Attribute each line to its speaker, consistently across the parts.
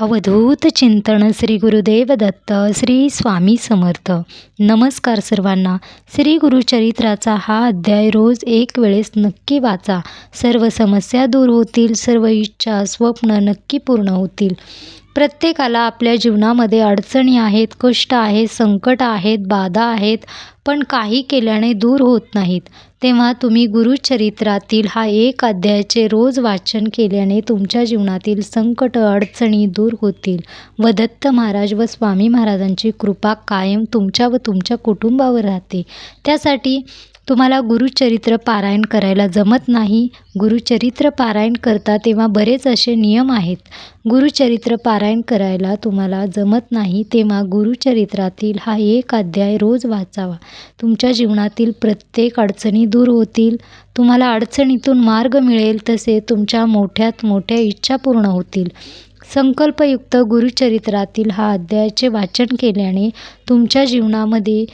Speaker 1: अवधूत चिंतन श्री गुरुदेव दत्त श्री स्वामी समर्थ. नमस्कार सर्वांना. श्री गुरुचरित्राचा हा अध्याय रोज एक वेळेस नक्की वाचा. सर्व समस्या दूर होतील सर्व इच्छा स्वप्न नक्की पूर्ण होतील. प्रत्येकाला आपल्या जीवनामध्ये अडचणी आहेत कष्ट आहेत संकट आहेत बाधा आहेत पण काही केल्याने दूर होत नाहीत. तेव्हा तुम्ही गुरुचरित्रातील हा एक अध्यायाचे रोज वाचन केल्याने तुमच्या जीवनातील संकट अडचणी दूर होतील. व दत्त महाराज व स्वामी महाराजांची कृपा कायम तुमच्या व तुमच्या कुटुंबावर राहते. त्यासाठी तुम्हाला गुरुचरित्र पारायण करायला जमत नाही. गुरुचरित्र पारायण करता तेव्हा बरेच असे नियम आहेत. गुरुचरित्र पारायण करायला तुम्हाला जमत नाही तेव्हा गुरुचरित्रातील हा एक अध्याय रोज वाचावा. तुमच्या जीवनातील प्रत्येक अडचणी दूर होतील. तुम्हाला अडचणीतून मार्ग मिळेल तसे तुमच्या मोठ्यात मोठ्या इच्छा पूर्ण होतील. संकल्पयुक्त गुरुचरित्रातील हा अध्यायाचे वाचन केल्याने तुमच्या जीवनामध्ये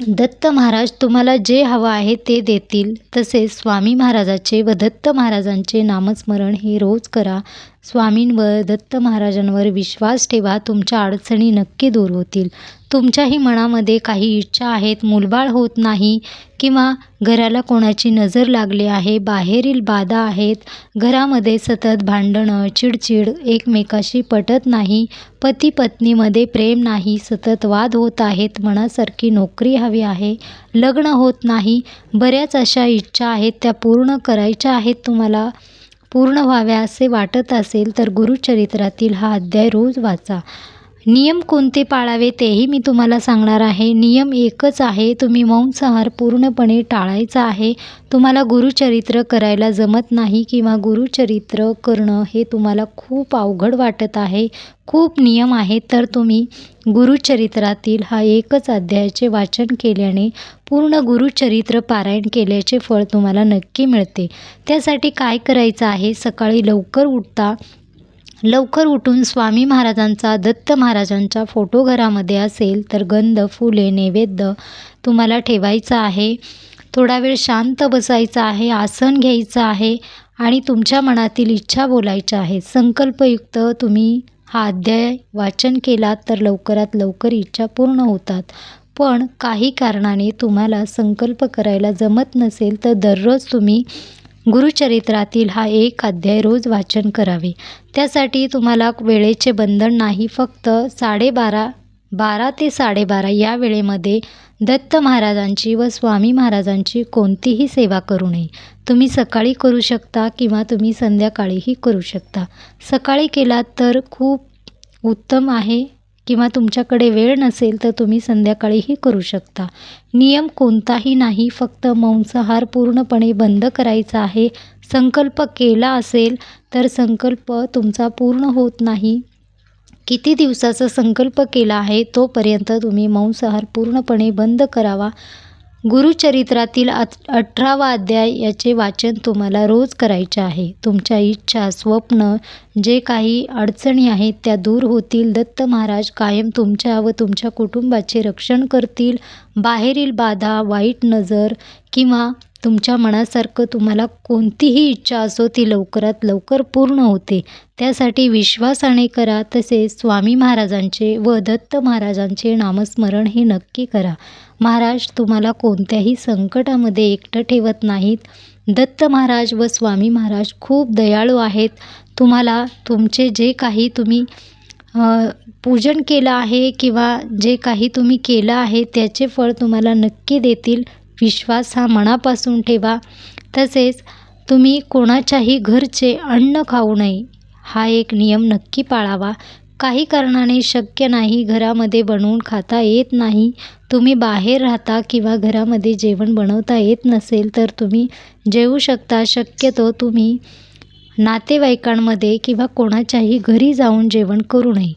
Speaker 1: दत्त महाराज तुम्हाला जे हवं आहे ते देतील. तसेच स्वामी महाराजाचे व दत्त महाराजांचे नामस्मरण हे रोज करा. स्वामींवर दत्त महाराजांवर विश्वास ठेवा. तुमच्या अडचणी नक्की दूर होतील. तुमच्याही मनामध्ये काही इच्छा आहेत मुलबाळ होत नाही किंवा घराला कोणाची नजर लागली आहे बाहेरील बाधा आहेत घरामध्ये सतत भांडणं चिडचिड एकमेकाशी पटत नाही पती पत्नीमध्ये प्रेम नाही सतत वाद होत आहेत मनासारखी नोकरी हवी आहे लग्न होत नाही बऱ्याच अशा इच्छा आहेत त्या पूर्ण करायच्या आहेत तुम्हाला पूर्ण व्हाव्या असे वाटत असेल तर गुरुचरित्रातील हा अध्याय रोज वाचा. नियम कोणते पाळावे तेही मी तुम्हाला सांगणार आहे. नियम एकच आहे तुम्ही मांसाहार पूर्णपणे टाळायचा आहे. तुम्हाला गुरुचरित्र करायला जमत नाही किंवा गुरुचरित्र करणं हे तुम्हाला खूप अवघड वाटत आहे. खूप नियम आहेत तर तुम्ही गुरुचरित्रातील हा एकच अध्यायाचे वाचन केल्याने पूर्ण गुरुचरित्र पारायण केल्याचे फळ तुम्हाला नक्की मिळते. त्यासाठी काय करायचं आहे? सकाळी लवकर उठता लवकर उठून स्वामी महाराजांचा दत्त महाराजांचा फोटो घरामध्ये असेल तर गंध फुले नैवेद्य तुम्हाला ठेवायचं आहे. थोडा वेळ शांत बसायचा आहे आसन घ्यायचं आहे आणि तुमच्या मनातील इच्छा बोलायच्या आहे. संकल्पयुक्त तुम्ही हा अध्याय वाचन केलात तर लवकरात लवकर इच्छा पूर्ण होतात. पण काही कारणाने तुम्हाला संकल्प करायला जमत नसेल तर दररोज तुम्ही गुरुचरित्रातील हा एक अध्याय रोज वाचन करावे. त्यासाठी तुम्हाला वेळेचे बंधन नाही फक्त साडेबारा बारा ते साडेबारा या वेळेमध्ये दत्त महाराजांची व स्वामी महाराजांची कोणतीही सेवा करू नये. तुम्ही सकाळी करू शकता किंवा तुम्ही संध्याकाळीही करू शकता. सकाळी केलात तर खूप उत्तम आहे. किंवा तुमच्याकडे वेळ नसेल तर तुम्ही संध्याकाळीही करू शकता. नियम कोणताही नाही फक्त मांसाहार पूर्णपणे बंद करायचा आहे. संकल्प केला असेल तर संकल्प तुमचा पूर्ण होत नाही. किती दिवसाचा संकल्प केला आहे तोपर्यंत तुम्ही मांसाहार पूर्णपणे बंद करावा. गुरुचरित्रातील अत अठरावा अध्याय याचे वाचन तुम्हाला रोज करायचे आहे. तुमच्या इच्छा स्वप्न जे काही अडचणी आहेत त्या दूर होतील. दत्त महाराज कायम तुमच्या व तुमच्या कुटुंबाचे रक्षण करतील. बाहेरील बाधा वाईट नजर किंवा तुमच्या मनासारखं तुम्हाला कोणतीही इच्छा असो ती लवकरात लवकर पूर्ण होते. त्यासाठी विश्वासाने करा तसेच स्वामी महाराजांचे व दत्त महाराजांचे नामस्मरण हे नक्की करा. महाराज तुम्हाला कोणत्याही संकटामध्ये एकटं ठेवत नाहीत. दत्त महाराज व स्वामी महाराज खूप दयाळू आहेत. तुम्हाला तुमचे जे काही तुम्ही पूजन केलं आहे किंवा जे काही तुम्ही केलं आहे त्याचे फळ तुम्हाला नक्की देतील. विश्वास हा मनापासून ठेवा. तसेच तुम्ही कोणाच्याही घरचे अन्न खाऊ नये. हा एक नियम नक्की पाळावा. काही कारणाने शक्य नाही घरामध्ये बनवून खाता येत नाही. तुम्ही बाहेर राहता किंवा घरामध्ये जेवण बनवता येत नसेल तर तुम्ही जेवू शकता. शक्यतो तुम्ही नातेवाईकांमध्ये किंवा कोणाच्याही घरी जाऊन जेवण करू नये.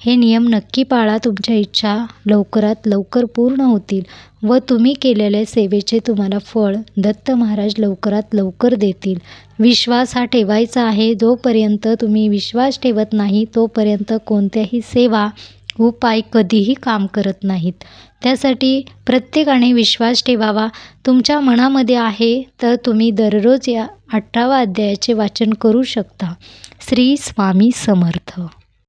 Speaker 1: हे नियम नक्की पाळा तुमच्या इच्छा लवकरात लवकर पूर्ण होतील व तुम्ही केलेल्या सेवेचे तुम्हाला फळ दत्त महाराज लवकरात लवकर देतील. विश्वास हा ठेवायचा आहे जोपर्यंत तुम्ही विश्वास ठेवत नाही तोपर्यंत कोणत्याही सेवा उपाय कधीही काम करत नाहीत. त्यासाठी प्रत्येकाने विश्वास ठेवावा. तुमच्या मनामध्ये आहे तर तुम्ही दररोज या अठरावा अध्यायाचे वाचन करू शकता. श्री स्वामी समर्थ.